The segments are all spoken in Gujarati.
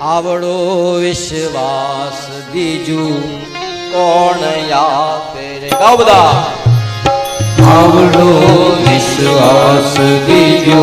આવડો વિશ્વાસ બીજું કોણ આપે રે? બધા. આવડો વિશ્વાસ બીજો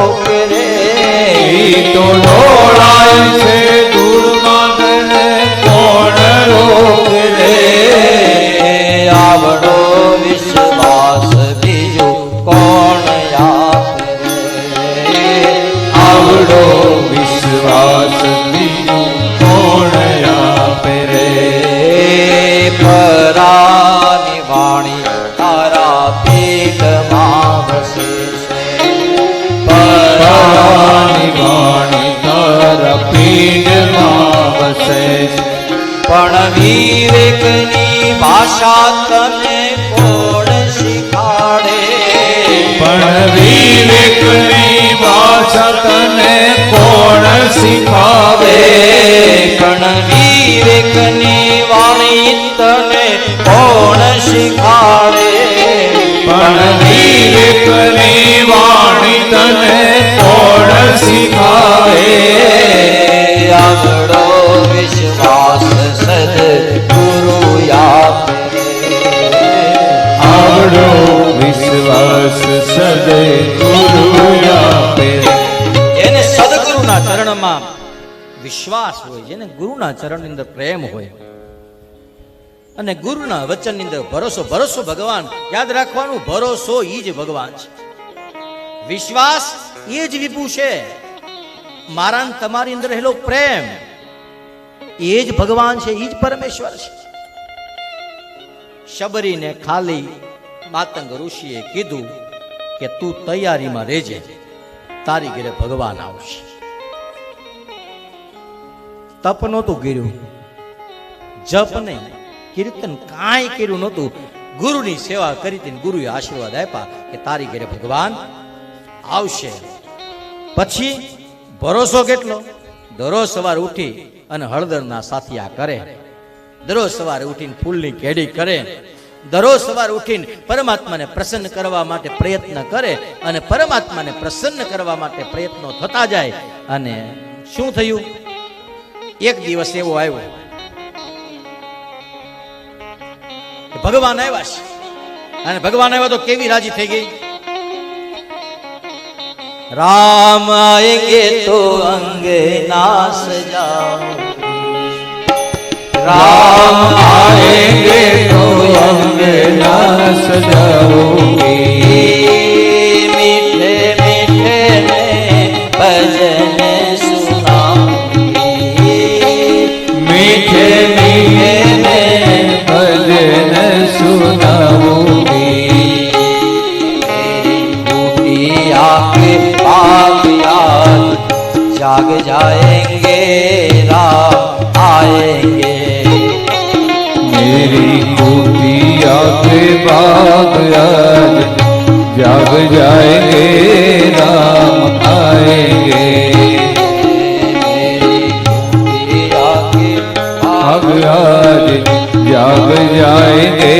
રોકે રે તો ડોળાય છે. પીઠમાં વસે પણ વિવેકની ભાષા તને કોણ શીખાડે? પણ વિવેકની ભાષા તને કોણ શીખાવે વિશ્વાસ હોય, જેને ગુરુના ચરણની અંદર પ્રેમ હોય. અને ગુરુના વચનની અંદર ભરોસો ભરોસો ભગવાન. યાદ રાખવાનું, ભરોસો ઈ જ ભગવાન છે. વિશ્વાસ એ જ વિભુ છે. મારા તમારી અંદર રહેલો પ્રેમ એ જ ભગવાન છે એ જ પરમેશ્વર છે. શબરીને ખાલી માતંગ ઋષિએ કીધું કે તું તૈયારીમાં રહેજે, તારી ઘરે ભગવાન આવશે. તપ નહોતું કર્યું. જપ નહીં કીર્તન કાંઈ કર્યું નહોતું. ગુરુની સેવા કરી હતી ગુરુએ આશીર્વાદ આપ્યા કે તારી ઘરે ભગવાન આવશે. પછી ભરોસો કેટલો? દરરોજ સવાર ઉઠી અને હળદરના સાથિયા કરે. દરરોજ સવારે ઉઠીને ફૂલની કેડી કરે. દરરોજ સવાર ઉઠીને પરમાત્માને પ્રસન્ન કરવા માટે પ્રયત્ન કરે અને પરમાત્માને પ્રસન્ન કરવા માટે પ્રયત્નો થતા જાય. અને શું થયું? એક દિવસ એવો આવ્યો. ભગવાન આવ્યા છે. અને ભગવાન આવ્યા તો કેવી રાજી થઈ ગઈ? રામ આએંગે તો અંગે ના સજાઓ રામ આએંગે તો અંગે ના સજાઓ जाग जाएंगे राम आएंगे मेरी कुटिया के बाग आज जाग जाएंगे राम आएंगे मेरी बूटिया के अब आज जाग जाएंगे